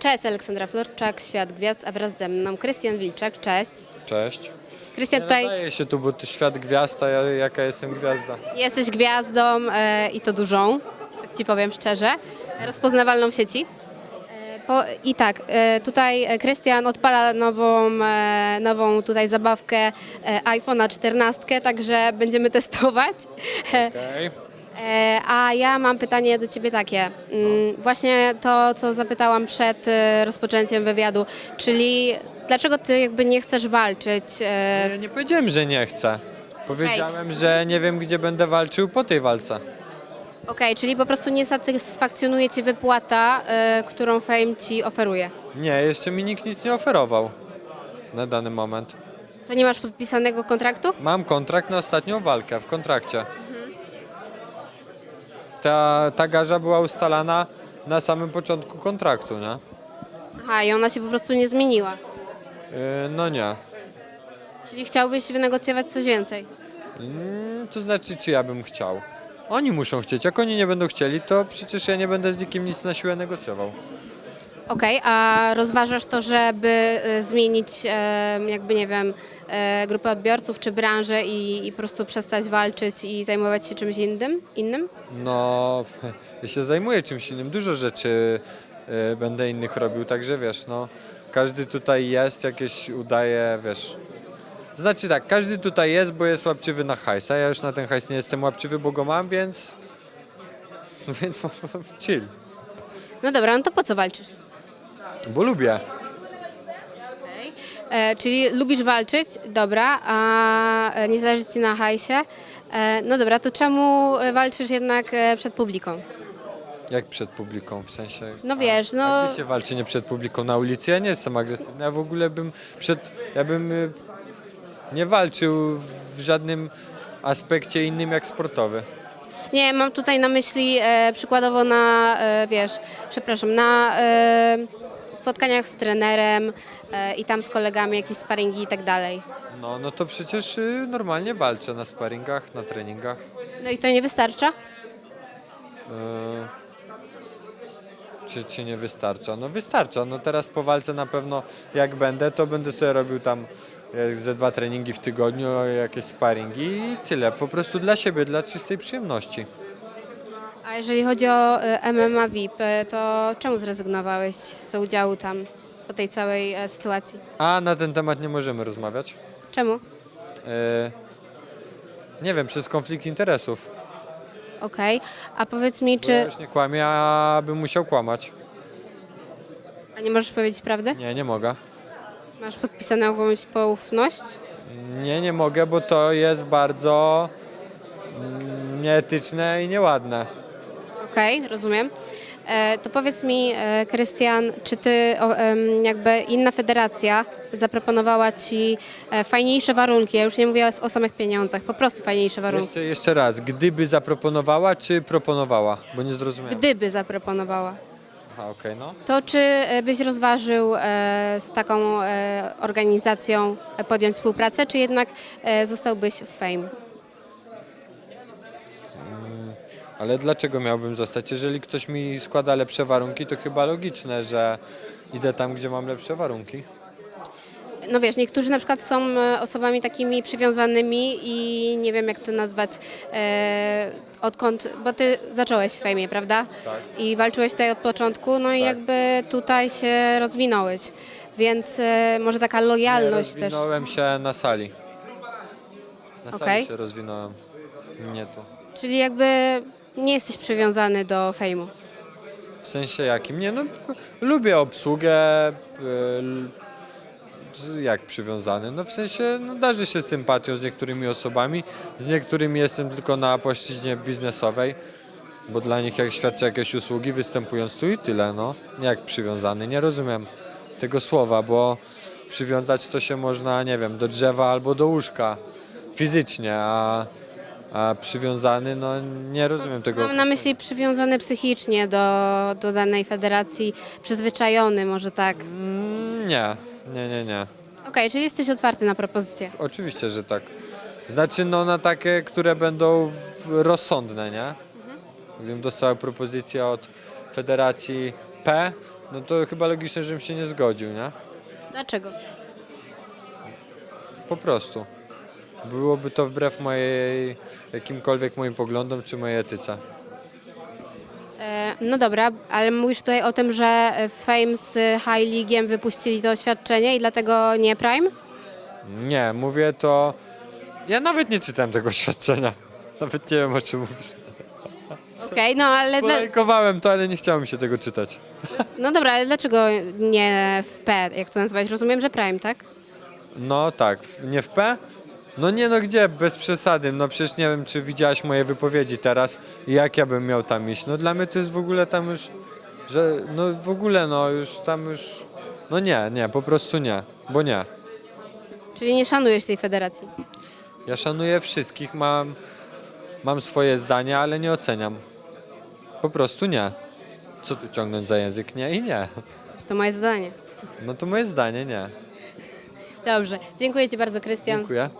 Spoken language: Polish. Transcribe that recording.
Cześć, Aleksandra Florczak, Świat Gwiazd, a wraz ze mną Krystian Wilczak. Cześć. Cześć. Krystian, Nie tutaj nadaje się tu, bo to świat gwiazd, a ja, jaka jestem gwiazda. jesteś gwiazdą e, i to dużą, tak ci powiem szczerze, rozpoznawalną w sieci. E, Po, I tak, e, tutaj e, Krystian odpala nową, e, nową tutaj zabawkę e, iPhone'a 14, także będziemy testować. E, Okej. E, A ja mam pytanie do Ciebie takie. Mm, Właśnie to, co zapytałam przed e, rozpoczęciem wywiadu, czyli dlaczego Ty jakby nie chcesz walczyć? e, Ja nie powiedziałem, że nie chcę. Powiedziałem, że nie wiem, gdzie będę walczył po tej walce. Okej, czyli po prostu nie satysfakcjonuje Cię wypłata, e, którą Fame Ci oferuje. Nie, jeszcze mi nikt nic nie oferował na dany moment. To nie masz podpisanego kontraktu? Mam kontrakt na ostatnią walkę w kontrakcie. Ta, ta garza była ustalana na samym początku kontraktu, nie? Aha, i ona się po prostu nie zmieniła. Yy, no nie. Czyli chciałbyś wynegocjować coś więcej. Mm, to znaczy, czy ja bym chciał? Oni muszą chcieć. Jak oni nie będą chcieli, to przecież ja nie będę z nikim nic na siłę negocjował. Okej, a rozważasz to, żeby e, zmienić e, jakby, nie wiem, e, grupę odbiorców czy branżę i, i po prostu przestać walczyć i zajmować się czymś innym? innym? No, ja się zajmuję czymś innym. Dużo rzeczy y, będę innych robił, także wiesz, no, każdy tutaj jest, jakieś udaje, wiesz. Znaczy tak, każdy tutaj jest, bo jest łapczywy na hajs, a ja już na ten hajs nie jestem łapczywy, bo go mam, więc. Więc mam chill. No dobra, no to po co walczysz? Bo lubię. Okej. E, czyli lubisz walczyć, dobra, a e, nie zależy ci na hajsie. E, no dobra, to czemu e, walczysz jednak e, przed publiką? Jak przed publiką, w sensie. No wiesz, no A gdzie się walczy nie przed publiką na ulicy? Ja nie jestem agresywny. Ja w ogóle bym przed. Ja bym y, nie walczył w żadnym aspekcie innym jak sportowy. nie, mam tutaj na myśli e, przykładowo na, e, wiesz, przepraszam, na e, spotkaniach z trenerem e, i tam z kolegami jakieś sparingi i tak dalej. No, no to przecież y, normalnie walczę na sparingach, na treningach. No i to nie wystarcza? Y, czy, czy nie wystarcza? No wystarcza. No teraz po walce na pewno jak będę, to będę sobie robił tam e, ze dwa treningi w tygodniu, jakieś sparingi i tyle. Po prostu dla siebie, dla czystej przyjemności. A jeżeli chodzi o e, MMA VIP, e, to czemu zrezygnowałeś z udziału tam po tej całej e, sytuacji? A na ten temat nie możemy rozmawiać. Czemu? Y, nie wiem, przez konflikt interesów. Okej, a powiedz mi, Czy... Ja czy... już nie kłamię, a bym musiał kłamać. A nie możesz powiedzieć prawdy? Nie, nie mogę. Masz podpisaną jakąś poufność? Nie, nie mogę, bo to jest bardzo mm, nieetyczne i nieładne. Okej, rozumiem. E, to powiedz mi, e, Krystian, czy ty, o, em, jakby inna federacja zaproponowała ci e, fajniejsze warunki? Ja już nie mówię o, samych pieniądzach, po prostu fajniejsze warunki. Jeszcze, jeszcze raz, gdyby zaproponowała, czy proponowała? Bo nie zrozumiałem. Gdyby zaproponowała. Aha, okej, no. To czy e, byś rozważył e, z taką e, organizacją e, podjąć współpracę, czy jednak e, zostałbyś w Fame? Ale dlaczego miałbym zostać? Jeżeli ktoś mi składa lepsze warunki, to chyba logiczne, że idę tam, gdzie mam lepsze warunki. No wiesz, niektórzy na przykład są e, osobami takimi przywiązanymi i nie wiem jak to nazwać, e, odkąd, bo ty zacząłeś w fejmie, prawda? Tak. I walczyłeś tutaj od początku, no i Tak. jakby tutaj się rozwinąłeś, więc e, może taka lojalność nie też. rozwinąłem się na sali. Na Okej. sali się rozwinąłem. Nie tu. Czyli jakby nie jesteś przywiązany do fejmu. W sensie jakim? Nie, no lubię obsługę. y, Jak przywiązany? No w sensie no, darzy się sympatią z niektórymi osobami, z niektórymi jestem tylko na płaszczyźnie biznesowej, bo dla nich jak świadczę jakieś usługi występując tu i tyle, no. Jak przywiązany, nie rozumiem tego słowa, bo przywiązać to się można, nie wiem, do drzewa albo do łóżka fizycznie, a, a przywiązany, no nie rozumiem tego. Mam na myśli przywiązany psychicznie do, do danej federacji, przyzwyczajony może tak. Mm, Nie, nie, nie, nie. Okej, czyli jesteś otwarty na propozycje. Oczywiście, że tak. Znaczy, no na takie, które będą w- rozsądne, nie? Gdybym dostał propozycję od Federacji P, no to chyba logiczne, żebym się nie zgodził, nie? Dlaczego? Po prostu. Byłoby to wbrew mojej, jakimkolwiek moim poglądom czy mojej etyce. E, No dobra, ale mówisz tutaj o tym, że Fame z High League'iem wypuścili to oświadczenie i dlatego nie Prime? Nie, mówię to... Ja nawet nie czytałem tego oświadczenia. Nawet nie wiem, o czym mówisz. Okej, no ale dla, Polajkowałem to, ale nie chciało mi się tego czytać. no dobra, ale dlaczego nie w P, jak to nazwać? Rozumiem, że Prime, tak? No tak, w- nie w P? No nie, no gdzie, bez przesady. No przecież nie wiem, czy widziałaś moje wypowiedzi teraz i jak ja bym miał tam iść. No dla mnie to jest w ogóle tam już, że no w ogóle no już tam już... No nie, nie, po prostu nie, bo nie. Czyli nie szanujesz tej federacji. Ja szanuję wszystkich, mam, mam swoje zdanie, ale nie oceniam. Po prostu nie. Co tu ciągnąć za język? Nie i nie. To moje zadanie. No to moje zdanie nie. Dobrze, dziękuję Ci bardzo, Krystian. Dziękuję.